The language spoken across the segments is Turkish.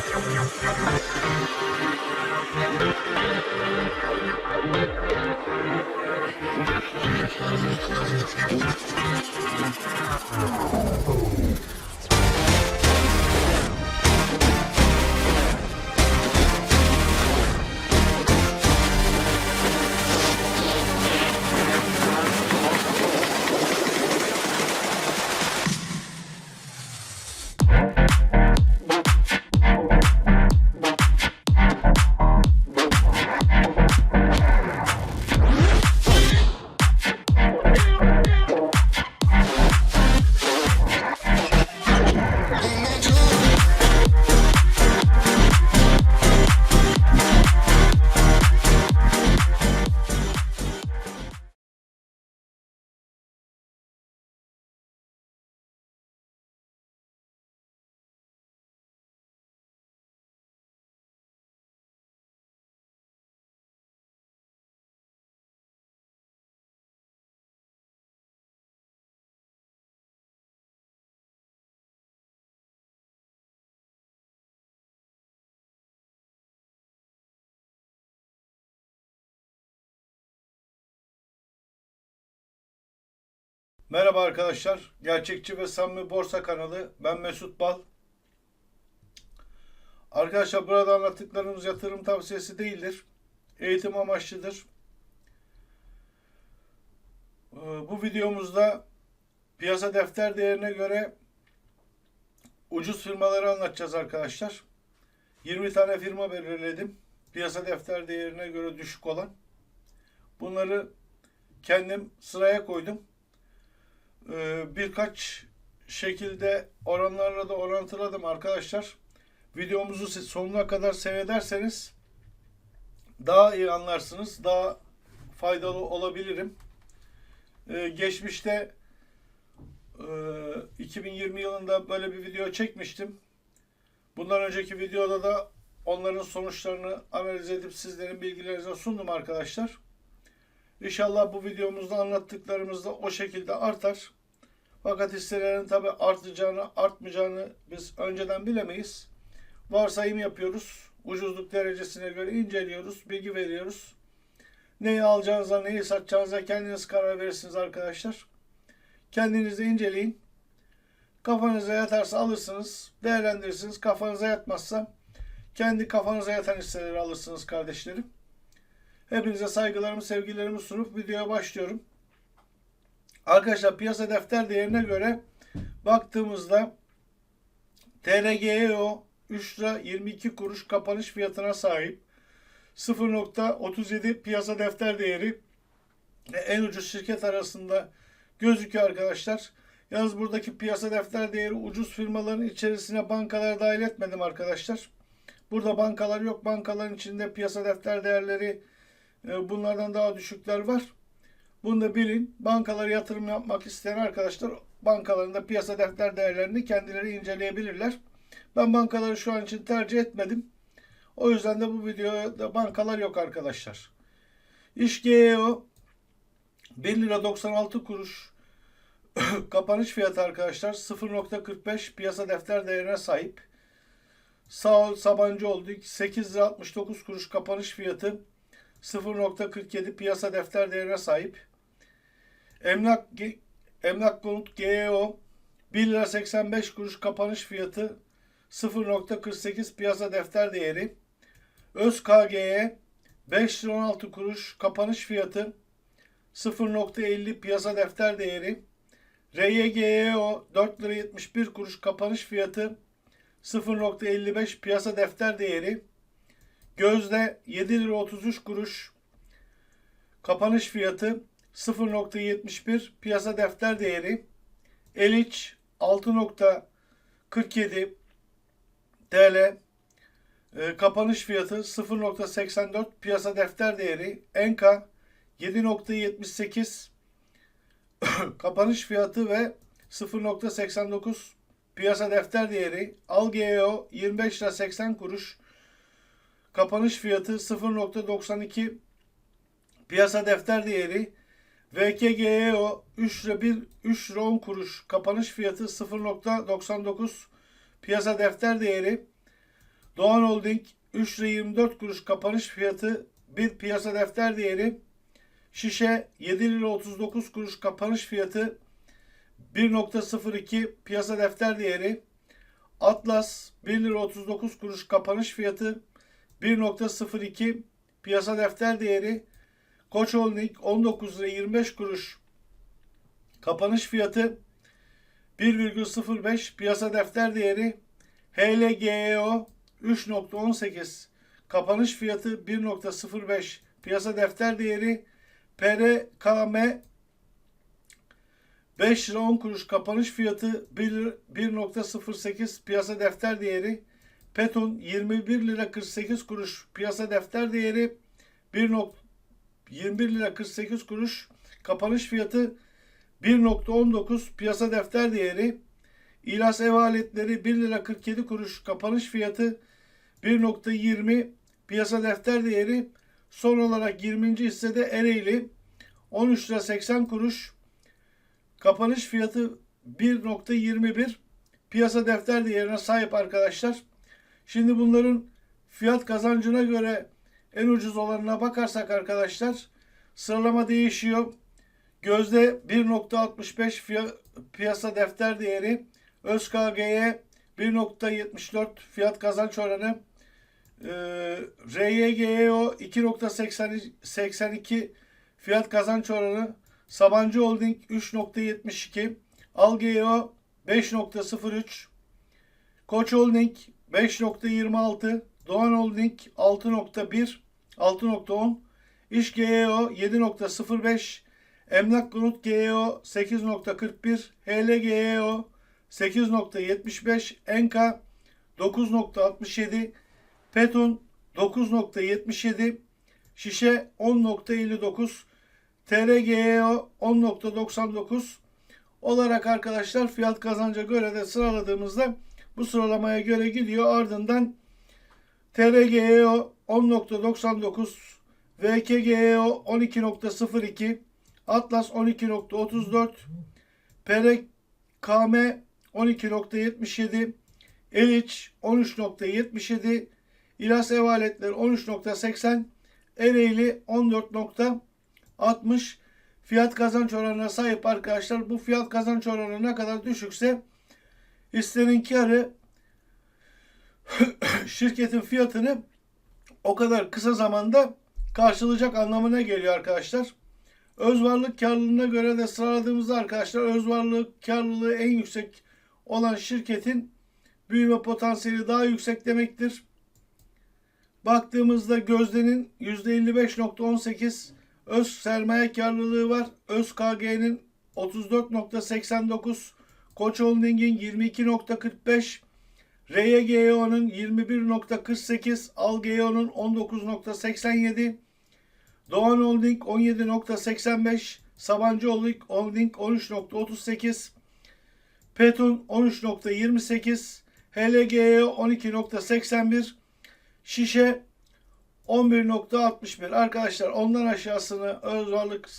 Oh. Merhaba arkadaşlar. Gerçekçi ve Samimi Borsa kanalı. Ben Mesut Bal. Arkadaşlar burada anlattıklarımız yatırım tavsiyesi değildir. Eğitim amaçlıdır. Ee, Bu videomuzda piyasa defter değerine göre ucuz firmaları anlatacağız arkadaşlar. 20 tane firma belirledim. Piyasa defter değerine göre düşük olan. Bunları kendim sıraya koydum. Ee, birkaç şekilde oranlarla da orantıladım arkadaşlar. Videomuzu sonuna kadar seyrederseniz daha iyi anlarsınız. Daha faydalı olabilirim. Ee, geçmişte e, 2020 yılında böyle bir video çekmiştim. Bundan önceki videoda da onların sonuçlarını analiz edip sizlerin bilgilerinize sundum arkadaşlar. İnşallah bu videomuzda anlattıklarımız da o şekilde artar. Fakat hisselerin tabi artacağını, artmayacağını biz önceden bilemeyiz. Varsayım yapıyoruz. Ucuzluk derecesine göre inceliyoruz, bilgi veriyoruz. Neyi alacağınıza, neyi satacağınıza kendiniz karar verirsiniz arkadaşlar. Kendiniz de inceleyin. Kafanıza yatarsa alırsınız, değerlendirirsiniz. Kafanıza yatmazsa kendi kafanıza yatan hisseleri alırsınız kardeşlerim. Hepinize saygılarımı, sevgilerimi sunup videoya başlıyorum. Arkadaşlar piyasa defter değerine göre baktığımızda TRGEO 3 lira 22 kuruş kapanış fiyatına sahip. 0.37 piyasa defter değeri en ucuz şirket arasında gözüküyor arkadaşlar. Yalnız buradaki piyasa defter değeri ucuz firmaların içerisine bankalar dahil etmedim arkadaşlar. Burada bankalar yok. Bankaların içinde piyasa defter değerleri e, bunlardan daha düşükler var. Bunu da bilin. Bankalara yatırım yapmak isteyen arkadaşlar bankaların da piyasa defter değerlerini kendileri inceleyebilirler. Ben bankaları şu an için tercih etmedim. O yüzden de bu videoda bankalar yok arkadaşlar. İş GEO 1 lira 96 kuruş kapanış fiyatı arkadaşlar 0.45 piyasa defter değerine sahip. Sağ Sabancı oldu 8 lira 69 kuruş kapanış fiyatı 0.47 piyasa defter değerine sahip. Emlak Emlak Konut GEO 1 lira 85 kuruş kapanış fiyatı 0.48 piyasa defter değeri. Öz KG'ye 5 lira 16 kuruş kapanış fiyatı 0.50 piyasa defter değeri. RYGEO 4 lira 71 kuruş kapanış fiyatı 0.55 piyasa defter değeri. Gözde 7 lira 33 kuruş kapanış fiyatı 0.71 piyasa defter değeri. Eliç 6.47 TL e, kapanış fiyatı 0.84 piyasa defter değeri. Enka 7.78 kapanış fiyatı ve 0.89 piyasa defter değeri. Algeo 25 lira 80 kuruş kapanış fiyatı 0.92 piyasa defter değeri. VKGEO 3 lira 1 3 lira 10 kuruş kapanış fiyatı 0.99 piyasa defter değeri Doğan Holding 3 lira 24 kuruş kapanış fiyatı bir piyasa defter değeri. Şişe 7 lira 39 kuruş kapanış fiyatı 1.02 piyasa defter değeri. Atlas 1 lira 39 kuruş kapanış fiyatı 1.02 piyasa defter değeri. Koç Holding 19 lira 25 kuruş kapanış fiyatı 1,05 piyasa defter değeri. HLGEO 3.18 kapanış fiyatı 1.05 piyasa defter değeri. PRKM 5 lira 10 kuruş kapanış fiyatı 1 lira- 1.08 piyasa defter değeri. Peton 21 lira 48 kuruş piyasa defter değeri 1. 21 lira 48 kuruş kapanış fiyatı 1.19 piyasa defter değeri. İlas ev aletleri 1 lira 47 kuruş kapanış fiyatı 1.20 piyasa defter değeri. Son olarak 20. hissede Ereğli 13 lira 80 kuruş kapanış fiyatı 1.21 piyasa defter değerine sahip arkadaşlar. Şimdi bunların fiyat kazancına göre en ucuz olanına bakarsak arkadaşlar sıralama değişiyor. Gözde 1.65 fiya- piyasa defter değeri. ÖSKG'ye 1.74 fiyat kazanç oranı. Ee, RYGEO 2.82 fiyat kazanç oranı. Sabancı Holding 3.72. Algeo 5.03. Koç Holding 5.26. Doğan Holding 6.1. 6.10. İş GEO 7.05. Emlak Konut GEO 8.41. HL GEO 8.75. Enka 9.67. Peton 9.77. Şişe 10.59. TRGEO 10.99 olarak arkadaşlar fiyat kazanca göre de sıraladığımızda bu sıralamaya göre gidiyor. Ardından TRGEO 10.99 VKGEO 12.02 Atlas 12.34 PRKM 12.77 Eliç 13.77 İlas Ev Aletleri 13.80 Ereğli 14.60 fiyat kazanç oranına sahip arkadaşlar. Bu fiyat kazanç oranı ne kadar düşükse hissenin karı şirketin fiyatını o kadar kısa zamanda karşılayacak anlamına geliyor arkadaşlar. Öz varlık karlılığına göre de sıraladığımızda arkadaşlar öz varlık karlılığı en yüksek olan şirketin büyüme potansiyeli daha yüksek demektir. Baktığımızda Gözde'nin %55.18 öz sermaye karlılığı var. Öz KG'nin 34.89, Koç Holding'in 22.45, RYGEO'nun 21.48, ALGEO'nun 19.87, Doğan Holding 17.85, Sabancı Holding 13.38, Peton 13.28, HLGEO 12.81, Şişe 11.61. Arkadaşlar ondan aşağısını öz varlık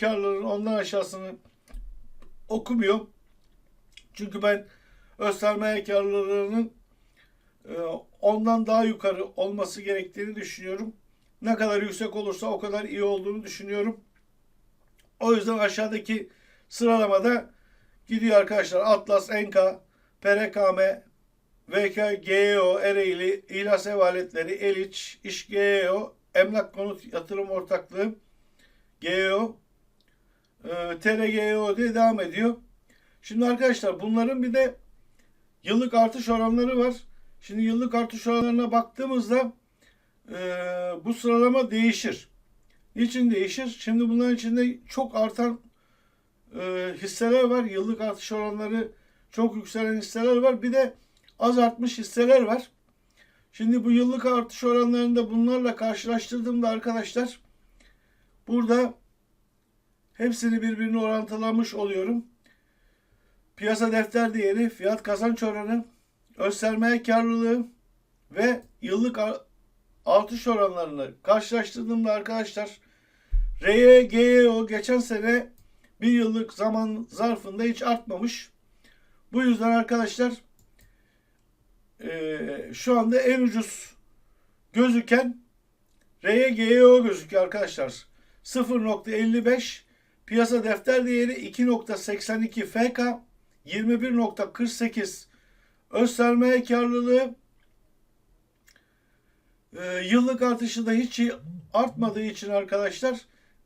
karlılığının ondan aşağısını okumuyorum. Çünkü ben öz sermaye karlılığının e, ondan daha yukarı olması gerektiğini düşünüyorum. Ne kadar yüksek olursa o kadar iyi olduğunu düşünüyorum. O yüzden aşağıdaki sıralamada gidiyor arkadaşlar. Atlas, Enka, PRKM, VK, GEO, Ereğli, İhlas Ev Aletleri, Eliç, İş GEO, Emlak Konut Yatırım Ortaklığı, GEO, e, TRGEO diye devam ediyor. Şimdi arkadaşlar bunların bir de yıllık artış oranları var. Şimdi yıllık artış oranlarına baktığımızda e, bu sıralama değişir. Niçin değişir? Şimdi bunların içinde çok artan e, hisseler var. Yıllık artış oranları çok yükselen hisseler var. Bir de az artmış hisseler var. Şimdi bu yıllık artış oranlarında bunlarla karşılaştırdığımda arkadaşlar burada hepsini birbirine orantılamış oluyorum. Piyasa defter değeri, fiyat kazanç oranı, öz sermaye karlılığı ve yıllık ar- artış oranlarını karşılaştırdığımda arkadaşlar RYGEO geçen sene bir yıllık zaman zarfında hiç artmamış. Bu yüzden arkadaşlar e, şu anda en ucuz gözüken RYGO gözüküyor arkadaşlar. 0.55 piyasa defter değeri 2.82 FK 21.48 öz sermaye karlılığı e, yıllık artışı da hiç artmadığı için arkadaşlar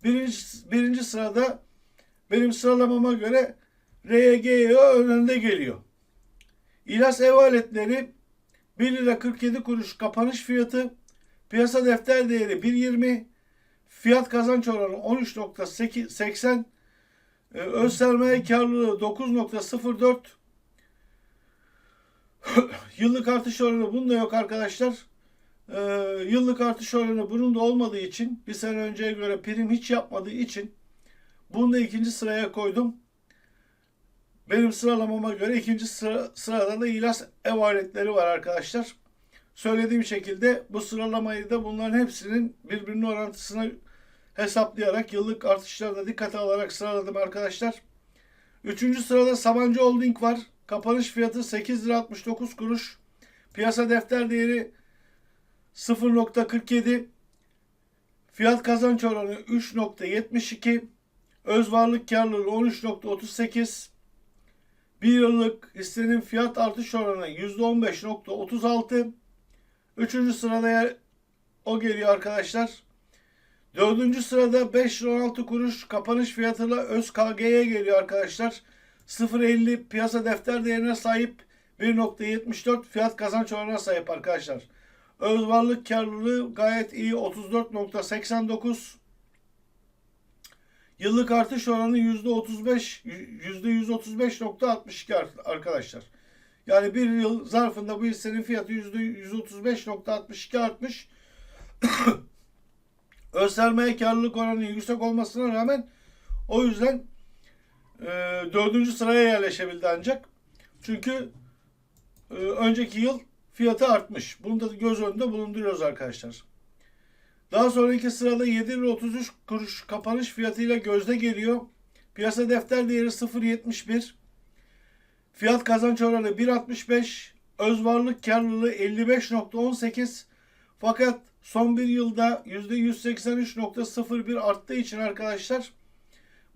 birinci, birinci sırada benim sıralamama göre RGO önünde geliyor. İlas ev aletleri 1 lira 47 kuruş kapanış fiyatı piyasa defter değeri 1.20 fiyat kazanç oranı 13.80 e, öz sermaye karlılığı 9.04 yıllık artış oranı bunda yok arkadaşlar. Ee, yıllık artış oranı bunun da olmadığı için bir sene önceye göre prim hiç yapmadığı için bunu da ikinci sıraya koydum. Benim sıralamama göre ikinci sıra, sırada da İlas ev aletleri var arkadaşlar. Söylediğim şekilde bu sıralamayı da bunların hepsinin birbirinin orantısına hesaplayarak yıllık artışları da dikkate alarak sıraladım arkadaşlar. Üçüncü sırada Sabancı Holding var. Kapanış fiyatı 8 lira 69 kuruş. Piyasa defter değeri 0.47. Fiyat kazanç oranı 3.72. Öz varlık karlılığı 13.38. Bir yıllık hissenin fiyat artış oranı %15.36. Üçüncü sırada yer, o geliyor arkadaşlar. Dördüncü sırada 5 lira 16 kuruş kapanış fiyatıyla öz KG'ye geliyor arkadaşlar. 0.50 piyasa defter değerine sahip 1.74 fiyat kazanç oranına sahip arkadaşlar. Öz varlık karlılığı gayet iyi 34.89 Yıllık artış oranı %35 %135.62 arkadaşlar. Yani bir yıl zarfında bu hissenin fiyatı %135.62 artmış. Öz sermaye karlılık oranı yüksek olmasına rağmen o yüzden e, dördüncü sıraya yerleşebildi ancak. Çünkü e, önceki yıl fiyatı artmış. Bunu da göz önünde bulunduruyoruz arkadaşlar. Daha sonraki sırada 7 lira 33 kuruş kapanış fiyatıyla gözde geliyor. Piyasa defter değeri 0.71. Fiyat kazanç oranı 1.65. Öz varlık karlılığı 55.18. Fakat son bir yılda %183.01 arttığı için arkadaşlar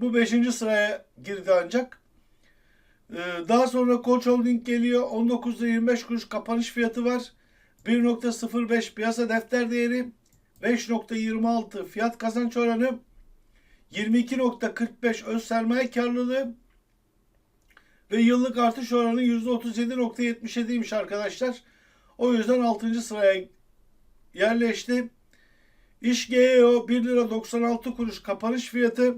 bu 5. sıraya girdi ancak. Ee, daha sonra Koç Holding geliyor. 19 lira 25 kuruş kapanış fiyatı var. 1.05 piyasa defter değeri. 5.26 fiyat kazanç oranı. 22.45 öz sermaye karlılığı. Ve yıllık artış oranı %37.77'ymiş arkadaşlar. O yüzden 6. sıraya yerleşti. İş GEO 1 lira 96 kuruş kapanış fiyatı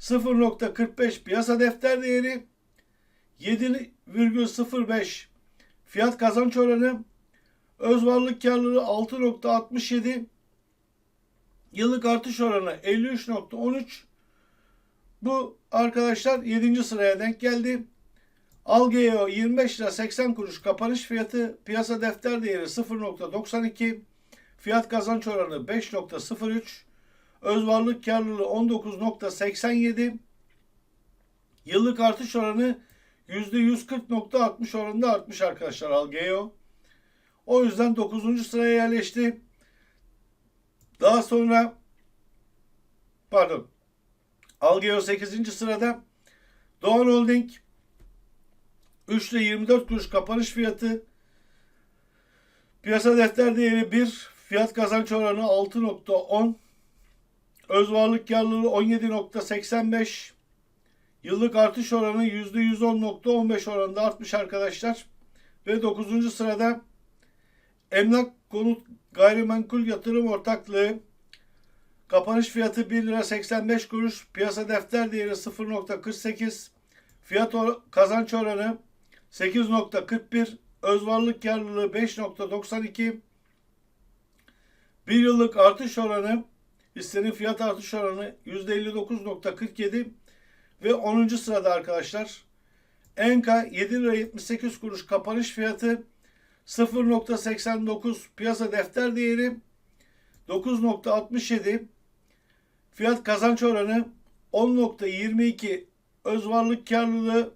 0.45 piyasa defter değeri 7,05 fiyat kazanç oranı öz varlık karlılığı 6.67 yıllık artış oranı 53.13 bu arkadaşlar 7. sıraya denk geldi. Algeo 25 lira 80 kuruş kapanış fiyatı piyasa defter değeri 0.92 fiyat kazanç oranı 5.03 öz varlık karlılığı 19.87 yıllık artış oranı %140.60 oranında artmış arkadaşlar Algeo. O yüzden 9. sıraya yerleşti. Daha sonra pardon Algeo 8. sırada Doğan Holding 3 ile 24 kuruş kapanış fiyatı piyasa defter değeri 1 fiyat kazanç oranı 6.10 öz varlık karlılığı 17.85 yıllık artış oranı %110.15 oranında artmış arkadaşlar. Ve 9. sırada emlak konut gayrimenkul yatırım ortaklığı. Kapanış fiyatı 1 lira 85 kuruş piyasa defter değeri 0.48 fiyat or kazanç oranı 8.41 öz varlık karlılığı 5.92 bir yıllık artış oranı hissenin fiyat artış oranı %59.47 ve 10. sırada arkadaşlar Enka 7 lira 78 kuruş kapanış fiyatı 0.89 piyasa defter değeri 9.67 fiyat kazanç oranı 10.22 öz varlık karlılığı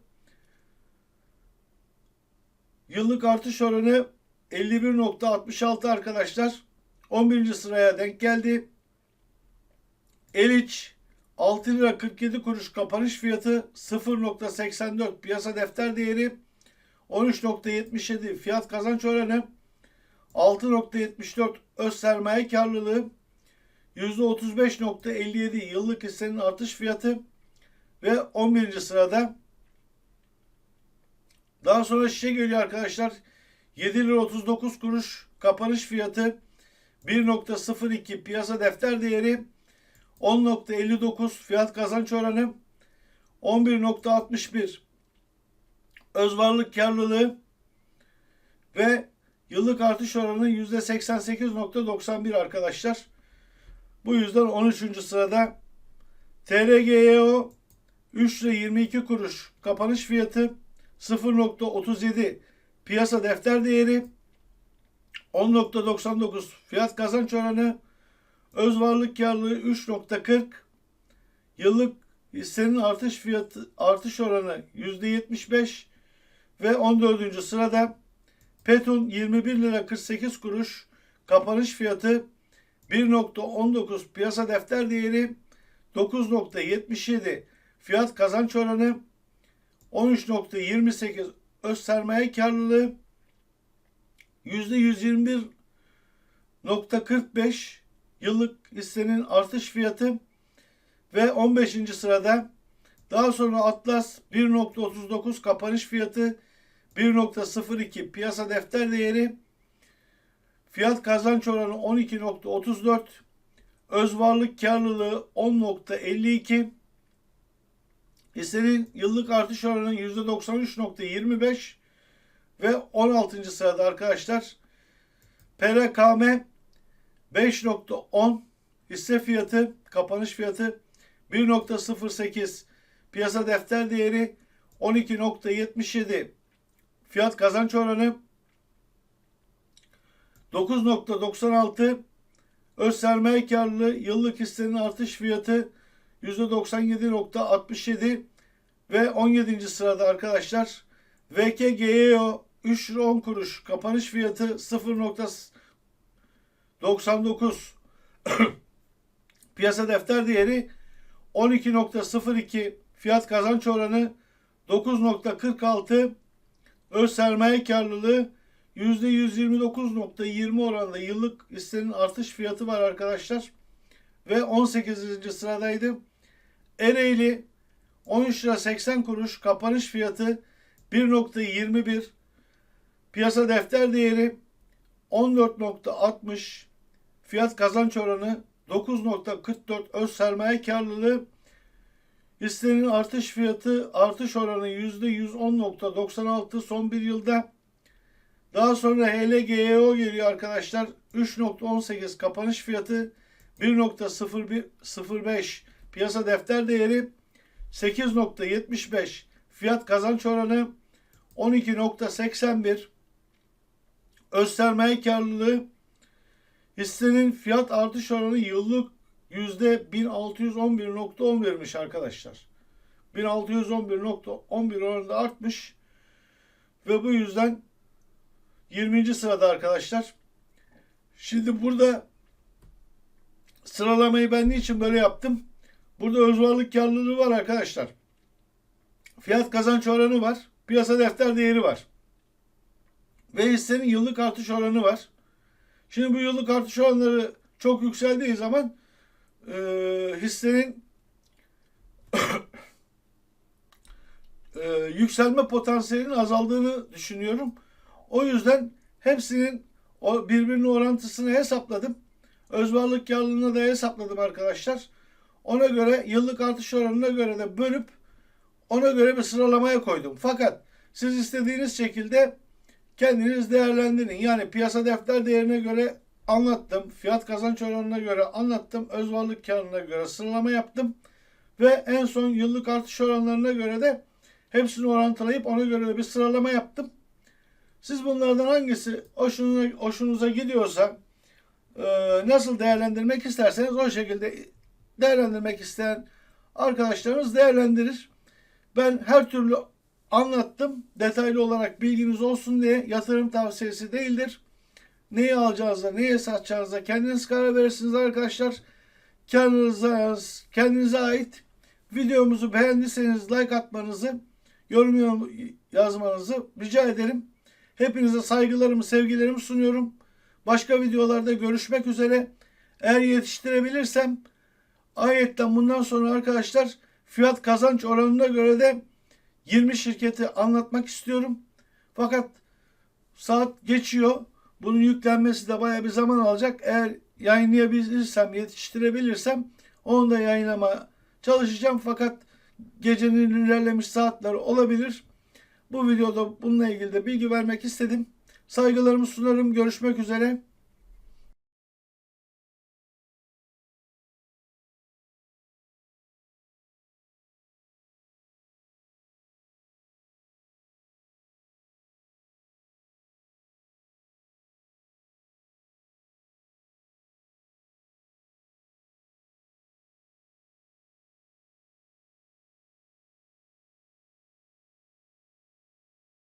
yıllık artış oranı 51.66 arkadaşlar. 11. sıraya denk geldi. Eliç 6 lira 47 kuruş kapanış fiyatı 0.84 piyasa defter değeri 13.77 fiyat kazanç oranı 6.74 öz sermaye karlılığı %35.57 yıllık hissenin artış fiyatı ve 11. sırada daha sonra şişe geliyor arkadaşlar 7 lira 39 kuruş kapanış fiyatı 1.02 piyasa defter değeri 10.59 fiyat kazanç oranı 11.61 öz varlık karlılığı ve yıllık artış oranı %88.91 arkadaşlar. Bu yüzden 13. sırada TRGEO 3 lira 22 kuruş kapanış fiyatı 0.37 piyasa defter değeri 10.99 fiyat kazanç oranı öz varlık karlılığı 3.40 yıllık hissenin artış fiyatı artış oranı %75 ve 14. sırada Petun 21 lira 48 kuruş kapanış fiyatı 1.19 piyasa defter değeri 9.77 fiyat kazanç oranı 13.28 öz sermaye karlılığı %121.45 yıllık hissenin artış fiyatı ve 15. sırada daha sonra Atlas 1.39 kapanış fiyatı 1.02 piyasa defter değeri fiyat kazanç oranı 12.34 öz varlık karlılığı 10.52 hissenin yıllık artış oranı %93.25 ve 16. sırada arkadaşlar PRKM 5.10 hisse fiyatı kapanış fiyatı 1.08 piyasa defter değeri 12.77 fiyat kazanç oranı 9.96 öz sermaye karlılığı yıllık hissenin artış fiyatı %97.67 ve 17. sırada arkadaşlar VKGEO 3 lira 10 kuruş kapanış fiyatı 0.99 piyasa defter değeri 12.02 fiyat kazanç oranı 9.46 öz sermaye karlılığı %129.20 oranında yıllık hissenin artış fiyatı var arkadaşlar. Ve 18. sıradaydı. Ereğli 13 lira 80 kuruş kapanış fiyatı 1.21 piyasa defter değeri 14.60 fiyat kazanç oranı 9.44 öz sermaye karlılığı. Hissenin artış fiyatı artış oranı %110.96 son bir yılda. Daha sonra HLGEO geliyor arkadaşlar. 3.18 kapanış fiyatı 1.05 piyasa defter değeri 8.75 fiyat kazanç oranı 12.81 öz sermaye karlılığı hissenin fiyat artış oranı yıllık yüzde 1611.10 vermiş arkadaşlar. 1611.11 oranında artmış ve bu yüzden 20. sırada arkadaşlar. Şimdi burada sıralamayı ben niçin böyle yaptım? Burada öz varlık karlılığı var arkadaşlar. Fiyat kazanç oranı var. Piyasa defter değeri var. Ve hissenin yıllık artış oranı var. Şimdi bu yıllık artış oranları çok yükseldiği zaman e, hissenin e, yükselme potansiyelinin azaldığını düşünüyorum. O yüzden hepsinin o birbirinin orantısını hesapladım. Öz varlık karlılığını da hesapladım arkadaşlar. Ona göre yıllık artış oranına göre de bölüp ona göre bir sıralamaya koydum. Fakat siz istediğiniz şekilde kendiniz değerlendirin. Yani piyasa defter değerine göre anlattım. Fiyat kazanç oranına göre anlattım. Öz varlık karına göre sıralama yaptım. Ve en son yıllık artış oranlarına göre de hepsini orantılayıp ona göre de bir sıralama yaptım. Siz bunlardan hangisi hoşunuza, hoşunuza gidiyorsa e, nasıl değerlendirmek isterseniz o şekilde değerlendirmek isteyen arkadaşlarımız değerlendirir. Ben her türlü anlattım. Detaylı olarak bilginiz olsun diye yatırım tavsiyesi değildir. Neyi alacağınıza, neyi satacağınıza kendiniz karar verirsiniz arkadaşlar. Kendinize, kendinize ait videomuzu beğendiyseniz like atmanızı, yorum yazmanızı rica ederim. Hepinize saygılarımı, sevgilerimi sunuyorum. Başka videolarda görüşmek üzere. Eğer yetiştirebilirsem ayetten bundan sonra arkadaşlar fiyat kazanç oranına göre de 20 şirketi anlatmak istiyorum. Fakat saat geçiyor. Bunun yüklenmesi de baya bir zaman alacak. Eğer yayınlayabilirsem, yetiştirebilirsem onu da yayınlama çalışacağım. Fakat gecenin ilerlemiş saatleri olabilir. Bu videoda bununla ilgili de bilgi vermek istedim. Saygılarımı sunarım. Görüşmek üzere.